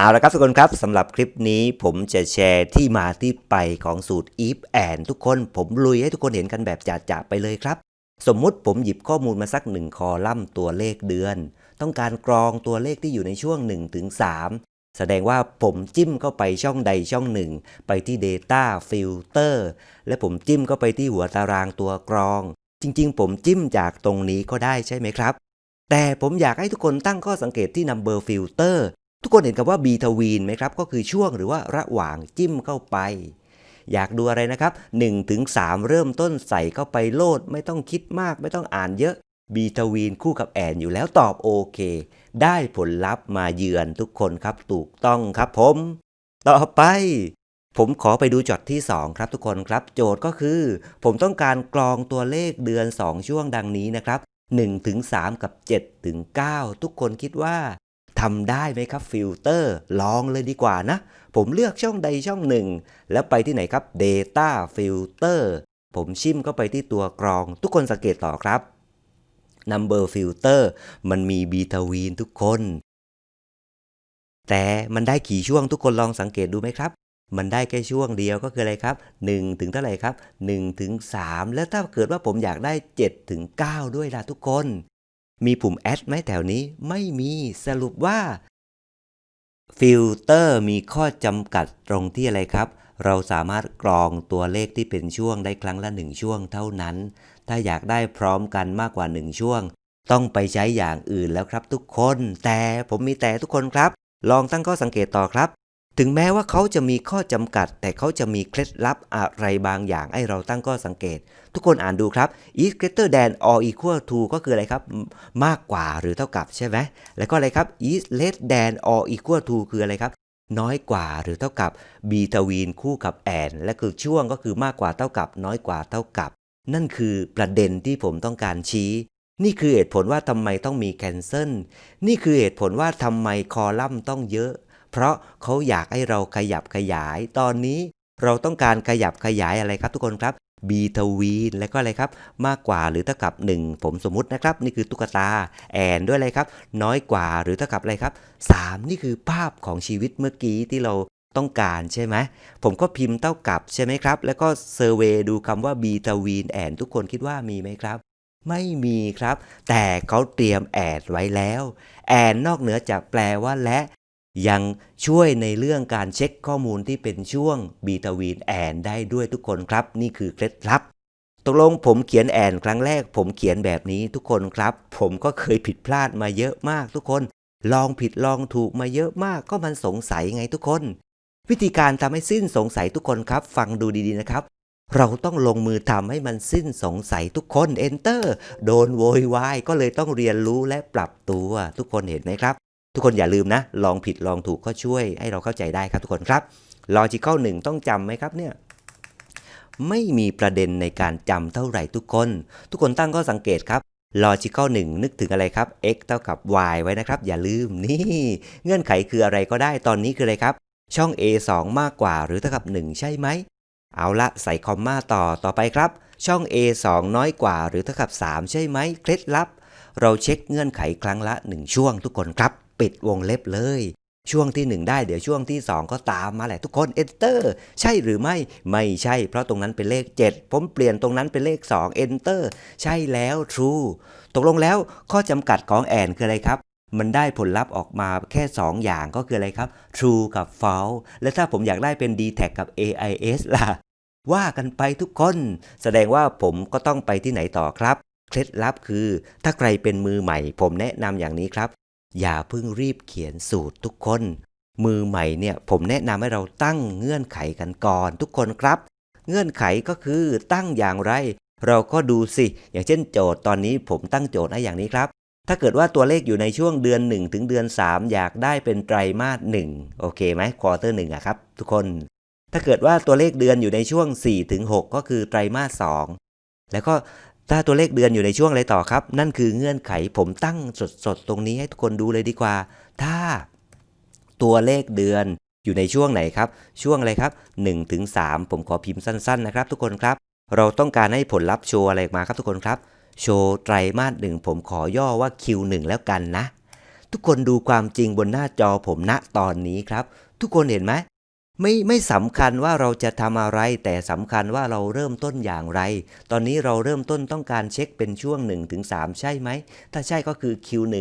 เอาละครับทุกคนครับสำหรับคลิปนี้ผมจะแชร์ที่มาที่ไปของสูตร if and ทุกคนผมลุยให้ทุกคนเห็นกันแบบจ่าๆไปเลยครับ สมมุติผมหยิบข้อมูลมาสักหนึ่งคอลัมน์ตัวเลขเดือน ต้องการกรองตัวเลขที่อยู่ในช่วง1ถึง3แสดงว่าผมจิ้มเข้าไปช่องใดช่องหนึ่ง ไปที่ Data Filter และผมจิ้มเข้าไปที่หัวตารางตัวกรอง จริงๆ ผมจิ้มจากตรงนี้ก็ได้ใช่ไหมครับแต่ผมอยากให้ทุกคนตั้งข้อสังเกตที่ Number Filter ทุกคนเห็นคำว่า between ไหมครับ ก็คือช่วงหรือว่าระหว่างจิ้มเข้าไป อยากดูอะไรนะครับ1ถึง3เริ่มต้นใส่เข้าไปโลด ไม่ต้องคิดมาก ไม่ต้องอ่านเยอะ between คู่กับแอนอยู่แล้วตอบโอเค ได้ผลลัพธ์มาเยือนทุกคนครับถูกต้องครับผม ต่อไป ผมขอไปดูจดที่ 2 ครับทุกคนครับ โจทย์ก็คือ ผมต้องการกรองตัวเลขเดือน 2 ช่วงดังนี้นะครับ1ถึง3กับ7ถึง9ทุกคนคิดว่า ทำได้ไหมครับฟิลเตอร์ลองเลยดีกว่านะ ผมเลือกช่องใดช่องหนึ่ง แล้วไปที่ไหนครับ Data Filter ผมชิมเข้าไปที่ตัวกรอง ทุกคนสังเกตต่อครับ Number Filter มันมี between ทุกคน แต่มันได้กี่ช่วงทุกคนลองสังเกตดูไหมครับ มันได้แค่ช่วงเดียวก็คืออะไรครับ 1 ถึงเท่าไหร่ครับ1ถึง3แล้วถ้าเกิดว่าผมอยากได้7ถึง9ด้วยล่ะทุกคน มีปุ่มแอดไหมแถวนี้ไม่มีสรุปว่าฟิลเตอร์มีข้อจำกัดตรงที่อะไรครับ เราสามารถกรองตัวเลขที่เป็นช่วงได้ครั้งละ 1 ช่วงเท่านั้น ถ้าอยากได้พร้อมกันมากกว่า 1 ช่วง ต้องไปใช้อย่างอื่นแล้วครับทุกคน แต่ผมมีแต่ทุกคนครับ ลองตั้งข้อสังเกตต่อครับ ถึงแม้ว่าเขาจะมีข้อจำกัด แต่เขาจะมีเคล็ดลับอะไรบางอย่างให้เราตั้งข้อสังเกต ทุกคนอ่านดูครับ is greater than or equal to ก็คืออะไรครับ มากกว่าหรือเท่ากับใช่ไหมแล้วก็อะไรครับ is less than or equal to คืออะไรครับ น้อยกว่าหรือเท่ากับ between คู่กับ and และคือช่วงก็คือมากกว่าเท่ากับ น้อยกว่าเท่ากับ นั่นคือประเด็นที่ผมต้องการชี้นี่คือเหตุผลว่าทำไมต้องมี cancel นี่คือเหตุผลว่าทำไมคอลัมน์ต้องเยอะ เพราะเขาอยากให้เราขยับขยาย ตอนนี้เราต้องการขยับขยายอะไรครับทุกคนครับ between แล้วก็อะไรครับ มากกว่าหรือเท่ากับ 1 ผมสมมุตินะครับ นี่คือตุ๊กตาแอนด้วยอะไรครับ น้อยกว่าหรือเท่ากับอะไรครับ 3 นี่คือภาพของชีวิตเมื่อกี้ที่เราต้องการใช่ไหมผมก็พิมพ์เท่ากับใช่ไหมครับ แล้วก็เซอร์เวยดูคำว่า between and ทุกคนคิดว่ามีไหมครับไม่มีครับ แต่เขาเตรียมแอดไว้แล้ว แอนนอกเหนือจากแปลว่าและ ยังช่วยในเรื่องการเช็คข้อมูลที่เป็นช่วงบีทวีนแอนได้ด้วยทุกคนครับ นี่คือเคล็ดลับตกลงผมเขียนแอนครั้งแรก ผมเขียนแบบนี้ทุกคนครับ ผมก็เคยผิดพลาดมาเยอะมากทุกคน ลองผิดลองถูกมาเยอะมากก็มันสงสัยไงทุกคน วิธีการทำให้สิ้นสงสัยทุกคนครับ ฟังดูดีๆนะครับ เราต้องลงมือทำให้มันสิ้นสงสัยทุกคน Enter โดนโวยวายก็เลยต้องเรียนรู้และปรับตัวทุกคนเห็นไหมครับ ทุกคนอย่าลืมนะ ลองผิดลองถูกก็ช่วยให้เราเข้าใจได้ครับทุกคนครับ Logical 1ต้องจำไหมครับเนี่ยไม่มีประเด็นในการจำเท่าไหร่ทุกคน ทุกคนตั้งข้อสังเกตครับ Logical 1 นึกถึงอะไรครับ x เท่ากับ y ไว้นะครับ อย่าลืมนี่ เงื่อนไขคืออะไรก็ได้ตอนนี้คืออะไรครับ ช่อง a 2 มากกว่าหรือเท่ากับ 1 ใช่ไหม เอาละใส่คอมมาต่อต่อไปครับ ช่อง a 2 น้อยกว่าหรือเท่ากับ 3 ใช่ไหม เคล็ดลับ เราเช็คเงื่อนไขครั้งละ 1 ช่วงทุกคนครับ ปิดวงเล็บเลย ช่วงที่ 1 ได้เดี๋ยวช่วงที่ 2 ก็ตามมาแหละทุกคน Enter ใช่หรือไม่ไม่ใช่ เพราะตรงนั้นเป็นเลข 7 ผมเปลี่ยนตรงนั้นเป็นเลข 2 Enter ใช่แล้ว True ตกลงแล้วข้อจำกัดของแอนคืออะไรครับมันได้ผลลัพธ์ออกมาแค่ 2 อย่างก็คืออะไรครับ True กับ False และถ้าผมอยากได้เป็น d t แทกับ AIS ล่ะ ว่ากันไปทุกคน แสดงว่าผมก็ต้องไปที่ไหนต่อครับ เคล็ดลับคือ ถ้าใครเป็นมือใหม่ ผมแนะนำอย่างนี้ครับ อย่าเพิ่งรีบเขียนสูตรทุกคน มือใหม่เนี่ยผมแนะนำให้เราตั้งเงื่อนไขกันก่อนทุกคนครับ เงื่อนไขก็คือตั้งอย่างไร เราก็ดูสิ อย่างเช่นโจทย์ตอนนี้ผมตั้งโจทย์ให้อย่างนี้ครับ ถ้าเกิดว่าตัวเลขอยู่ในช่วงเดือน 1 ถึงเดือน 3 อยากได้เป็นไตรมาส1โอเคไหมควอเตอร์หนึ่งอะครับ ทุกคน ถ้าเกิดว่าตัวเลขเดือนอยู่ในช่วง4ถึง6ก็คือไตรมาส2แล้วก็ ถ้าตัวเลขเดือนอยู่ในช่วงอะไรต่อครับ นั่นคือเงื่อนไขผมตั้งสดๆ ตรงนี้ให้ทุกคนดูเลยดีกว่า ถ้าตัวเลขเดือนอยู่ในช่วงไหนครับ ช่วงอะไรครับ1ถึง3ผมขอพิมพ์สั้นๆนะครับ ทุกคนครับ เราต้องการให้ผลลัพธ์โชว์อะไรมาครับทุกคนครับ โชว์ไตรมาสหนึ่งผมขอย่อว่า Q1 แล้วกันนะ ทุกคนดูความจริงบนหน้าจอผมณตอนนี้ครับ ทุกคนเห็นไหม ไม่ไม่สำคัญว่าเราจะทำอะไร แต่สำคัญว่าเราเริ่มต้นอย่างไร ตอนนี้เราเริ่มต้นต้องการเช็คเป็นช่วง1-3ถึง3ใช่ไหม ถ้าใช่ก็คือ Q1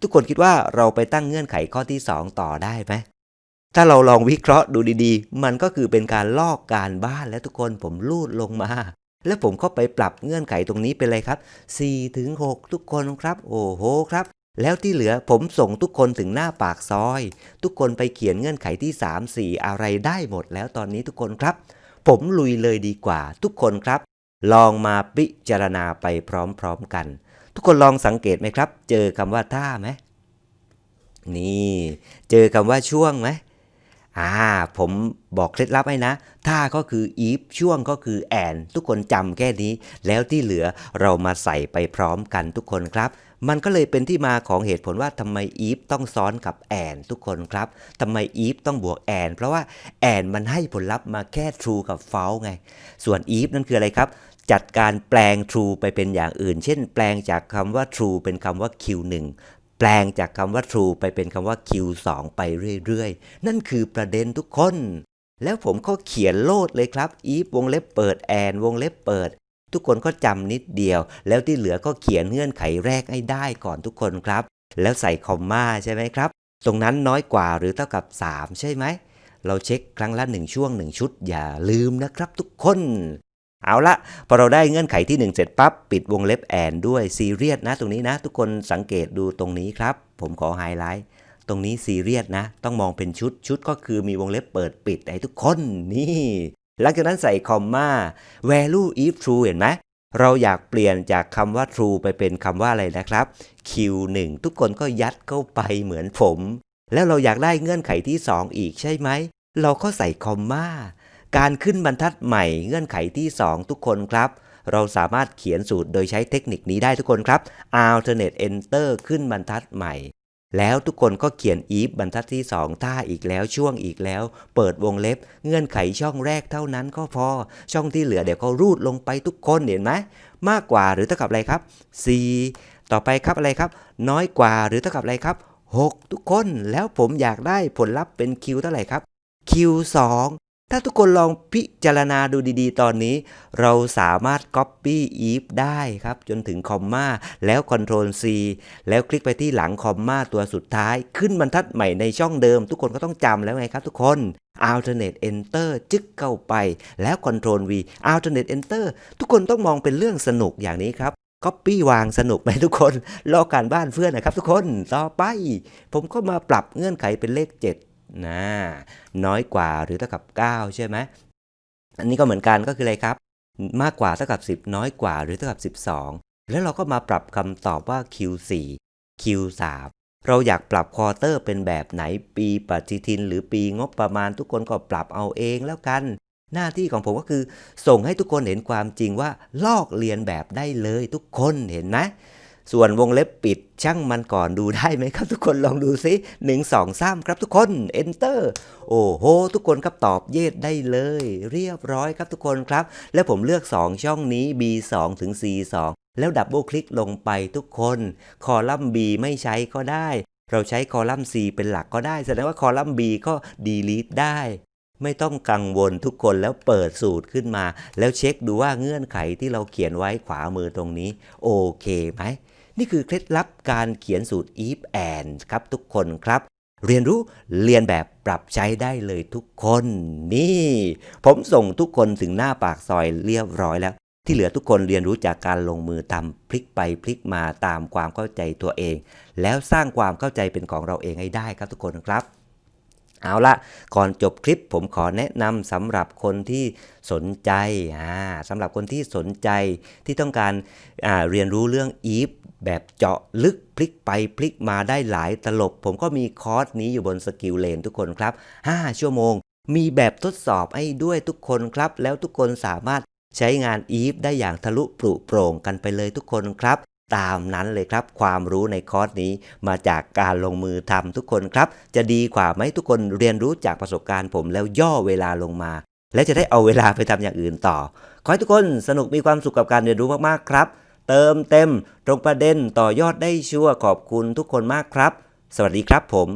ทุกคนคิดว่าเราไปตั้งเงื่อนไขข้อที่ 2 ต่อได้ไหมถ้าเราลองวิเคราะห์ดูดีๆ มันก็คือเป็นการลอกการบ้านและทุกคนผมลูดลงมา แล้วผมก็ไปปรับเงื่อนไขตรงนี้เป็นเลยครับ4ถึง6ทุกคนครับ โอ้โหครับ แล้วที่เหลือผมส่งทุกคนถึงหน้าปากซอย ทุกคนไปเขียนเงื่อนไขที่ 3 4 อะไรได้หมดแล้วตอนนี้ทุกคนครับ ผมลุยเลยดีกว่า ทุกคนครับ ลองมาพิจารณาไปพร้อมๆกัน ทุกคนลองสังเกตไหมครับ เจอคำว่าท่าไหมนี่ เจอคำว่าช่วงไหมอ่า ผมบอกเคล็ดลับให้นะ ท่าก็คือ if ช่วงก็คือ and ทุกคนจำแค่นี้ แล้วที่เหลือเรามาใส่ไปพร้อมกันทุกคนครับ มันก็เลยเป็นที่มาของเหตุผลว่าทำไม if ต้องซ้อนกับ and ทุกคนครับทำไม if ต้องบวก and เพราะว่า and มันให้ผลลัพธ์มาแค่ true กับ false ไง ส่วน if นั่นคืออะไรครับจัดการแปลง true ไปเป็นอย่างอื่น เช่น แปลงจากคำว่า true เป็นคำว่า q1 แปลงจากคำว่า true ไปเป็นคำว่า q2 ไปเรื่อยๆ นั่นคือประเด็นทุกคน แล้วผมก็เขียนโลดเลยครับ if วงเล็บเปิด and วงเล็บเปิด ทุกคนก็จำนิดเดียว แล้วที่เหลือก็เขียนเงื่อนไขแรกให้ได้ก่อนทุกคนครับ แล้วใส่คอมมาใช่ไหมครับ ตรงนั้นน้อยกว่าหรือเท่ากับ 3 ใช่ไหม เราเช็คครั้งละ 1 ช่วง 1 ชุด อย่าลืมนะครับทุกคน เอาละพอเราได้เงื่อนไขที่ 1 เสร็จปั๊บปิดวงเล็บแอนด้วยซีเรียสนะ ตรงนี้นะ ทุกคนสังเกตดูตรงนี้ครับ ผมขอไฮไลท์ตรงนี้ซีเรียสนะ ต้องมองเป็นชุดชุดก็คือมีวงเล็บเปิดปิดให้ทุกคนนี่ หลังจากนั้นใส่คอมมา value if true เห็นไหมเราอยากเปลี่ยนจากคำว่า true ไปเป็นคำว่าอะไรนะครับ q1 ทุกคนก็ยัดเข้าไปเหมือนผม แล้วเราอยากได้เงื่อนไขที่ 2 อีกใช่ไหม เราก็ใส่คอมมาการขึ้นบรรทัดใหม่เงื่อนไขที่ 2 ทุกคนครับ เราสามารถเขียนสูตรโดยใช้เทคนิคนี้ได้ทุกคนครับ alternate enter ขึ้นบรรทัดใหม่ แล้วทุกคนก็เขียน if บรรทัดที่2ท่าอีกแล้วช่วงอีกแล้ว เปิดวงเล็บ เงื่อนไขช่องแรกเท่านั้นก็พอ ช่องที่เหลือเดี๋ยวเขารูดลงไปทุกคนเห็นไหมมากกว่าหรือเท่ากับอะไรครับ 4 ต่อไปครับอะไรครับ น้อยกว่าหรือเท่ากับอะไรครับ 6 ทุกคนแล้วผมอยากได้ผลลัพธ์เป็น Q เท่าไหร่ครับ Q2 ถ้าทุกคนลองพิจารณาดูดีๆ ตอนนี้ เราสามารถ Copy if ได้ครับ จนถึงคอมมาแล้ว Ctrl C แล้วคลิกไปที่หลังคอมมาตัวสุดท้าย ขึ้นบรรทัดใหม่ในช่องเดิม ทุกคนก็ต้องจำแล้วไงครับทุกคน alternate enter จึ๊กเข้าไปแล้ว Ctrl V alternate enter ทุกคนต้องมองเป็นเรื่องสนุกอย่างนี้ครับ Copy วางสนุกไหมทุกคนลอกการบ้านเพื่อนนะครับทุกคนต่อไป ผมก็มาปรับเงื่อนไขเป็นเลข 7 นะน้อยกว่าหรือเท่ากับ 9 ใช่ไหมอันนี้ก็เหมือนกันก็คืออะไรครับ มากกว่าเท่ากับ 10 น้อยกว่าหรือเท่ากับ 12 แล้วเราก็มาปรับคำตอบว่า Q4 Q3 เราอยากปรับควอเตอร์เป็นแบบไหนปีปฏิทิน หรือปีงบประมาณทุกคนก็ปรับเอาเองแล้วกัน หน้าที่ของผมก็คือ ส่งให้ทุกคนเห็นความจริงว่าลอกเรียนแบบได้เลยทุกคนเห็นไหม ส่วนวงเล็บปิดช่างมันก่อนดูได้ไหมครับทุกคนลองดูซิหนึ่งสองสามครับทุกคน enter โอ้โห ทุกคนครับตอบเยดได้เลย เรียบร้อยครับทุกคนครับ แล้วผมเลือก 2 ช่องนี้ B2 ถึง C2 แล้วดับเบิลคลิกลงไปทุกคน คอลัมน์ B ไม่ใช้ก็ได้ เราใช้คอลัมน์ C เป็นหลักก็ได้ แสดงว่าคอลัมน์ B ก็ delete ได้ไม่ต้องกังวลทุกคนแล้วเปิดสูตรขึ้นมา แล้วเช็คดูว่าเงื่อนไขที่เราเขียนไว้ขวามือตรงนี้ โอเคไหม นี่คือเคล็ดลับการเขียนสูตร if and ครับทุกคนครับ เรียนรู้เรียนแบบปรับใช้ได้เลยทุกคน นี่ ผมส่งทุกคนถึงหน้าปากซอยเรียบร้อยแล้ว ที่เหลือทุกคนเรียนรู้จากการลงมือทำพลิกไปพลิกมาตามความเข้าใจตัวเอง แล้วสร้างความเข้าใจเป็นของเราเองให้ได้ครับทุกคนครับเอาละก่อนจบคลิปผมขอแนะนำสำหรับคนที่สนใจอ่าสำหรับคนที่สนใจที่ต้องการเรียนรู้เรื่อง if แบบเจาะลึกพลิกไปพลิกมาได้หลายตลบ ผมก็มีคอร์สนี้อยู่บนสกิลเลนทุกคนครับ 5 ชั่วโมง มีแบบทดสอบให้ด้วยทุกคนครับ แล้วทุกคนสามารถใช้งาน if ได้อย่างทะลุปรุโปร่งกันไปเลยทุกคนครับ ตามนั้นเลยครับ ความรู้ในคอร์สนี้มาจากการลงมือทำทุกคนครับ จะดีกว่าไหมทุกคนเรียนรู้จากประสบการณ์ผมแล้วย่อเวลาลงมา และจะได้เอาเวลาไปทำอย่างอื่นต่อ ขอให้ทุกคนสนุกมีความสุขกับการเรียนรู้มากๆครับ เติมเต็ม ตรงประเด็นต่อยอดได้ชัวร์ขอบคุณทุกคนมากครับ สวัสดีครับผม